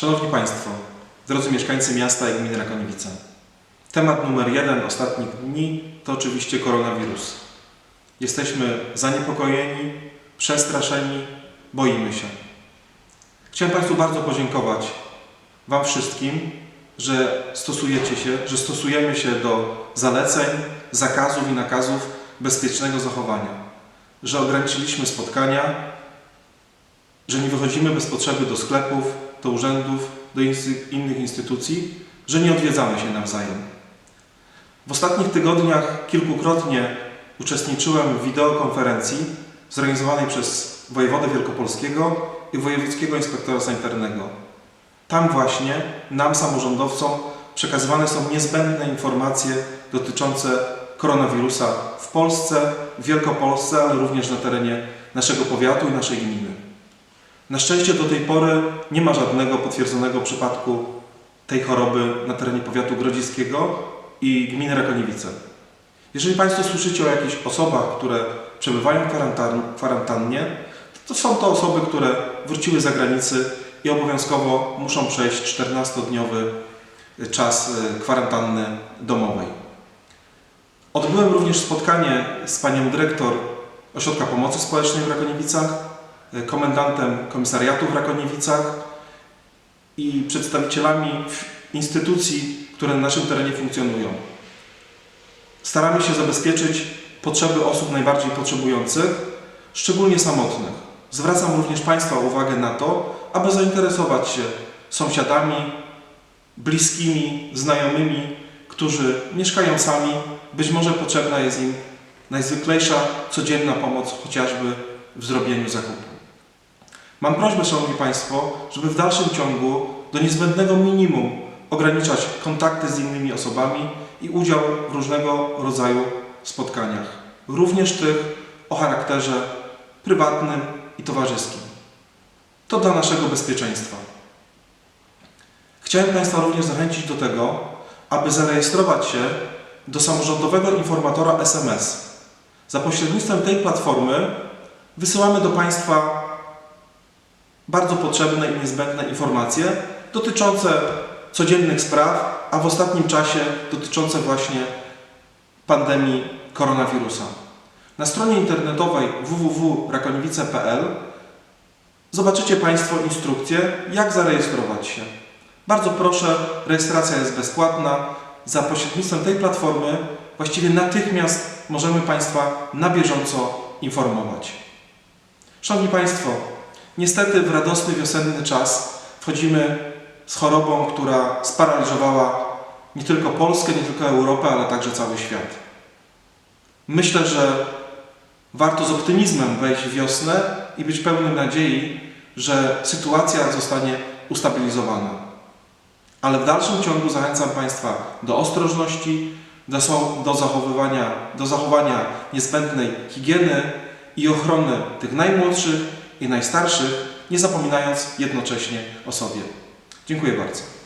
Szanowni Państwo, drodzy mieszkańcy miasta i gminy Rakoniewice. Temat numer jeden ostatnich dni to oczywiście koronawirus. Jesteśmy zaniepokojeni, przestraszeni, boimy się. Chciałem Państwu bardzo podziękować Wam wszystkim, że stosujecie się, że stosujemy się do zaleceń, zakazów i nakazów bezpiecznego zachowania, że ograniczyliśmy spotkania, że nie wychodzimy bez potrzeby do sklepów, do urzędów, do innych instytucji, że nie odwiedzamy się nawzajem. W ostatnich tygodniach kilkukrotnie uczestniczyłem w wideokonferencji zorganizowanej przez wojewodę wielkopolskiego i wojewódzkiego inspektora sanitarnego. Tam właśnie nam, samorządowcom, przekazywane są niezbędne informacje dotyczące koronawirusa w Polsce, w Wielkopolsce, ale również na terenie naszego powiatu i naszej gminy. Na szczęście do tej pory nie ma żadnego potwierdzonego przypadku tej choroby na terenie powiatu grodziskiego i gminy Rakoniewice. Jeżeli Państwo słyszycie o jakichś osobach, które przebywają w kwarantan- kwarantannie, to są to osoby, które wróciły z zagranicy i obowiązkowo muszą przejść 14-dniowy czas y, kwarantanny domowej. Odbyłem również spotkanie z panią dyrektor Ośrodka Pomocy Społecznej w Rakoniewicach, komendantem komisariatu w Rakoniewicach i przedstawicielami instytucji, które na naszym terenie funkcjonują. Staramy się zabezpieczyć potrzeby osób najbardziej potrzebujących, szczególnie samotnych. Zwracam również Państwa uwagę na to, aby zainteresować się sąsiadami, bliskimi, znajomymi, którzy mieszkają sami. Być może potrzebna jest im najzwyklejsza, codzienna pomoc, chociażby w zrobieniu zakupu. Mam prośbę, Szanowni Państwo, żeby w dalszym ciągu do niezbędnego minimum ograniczać kontakty z innymi osobami i udział w różnego rodzaju spotkaniach, również tych o charakterze prywatnym i towarzyskim. To dla naszego bezpieczeństwa. Chciałem Państwa również zachęcić do tego, aby zarejestrować się do samorządowego informatora SMS. Za pośrednictwem tej platformy wysyłamy do Państwa bardzo potrzebne i niezbędne informacje dotyczące codziennych spraw, a w ostatnim czasie dotyczące właśnie pandemii koronawirusa. Na stronie internetowej www.rakoniewice.pl zobaczycie Państwo instrukcję, jak zarejestrować się. Bardzo proszę, rejestracja jest bezpłatna. Za pośrednictwem tej platformy właściwie natychmiast możemy Państwa na bieżąco informować. Szanowni Państwo, niestety w radosny wiosenny czas wchodzimy z chorobą, która sparaliżowała nie tylko Polskę, nie tylko Europę, ale także cały świat. Myślę, że warto z optymizmem wejść w wiosnę i być pełnym nadziei, że sytuacja zostanie ustabilizowana. Ale w dalszym ciągu zachęcam Państwa do ostrożności, do, do, zachowywania, do zachowania niezbędnej higieny i ochrony tych najmłodszych i najstarszych, nie zapominając jednocześnie o sobie. Dziękuję bardzo.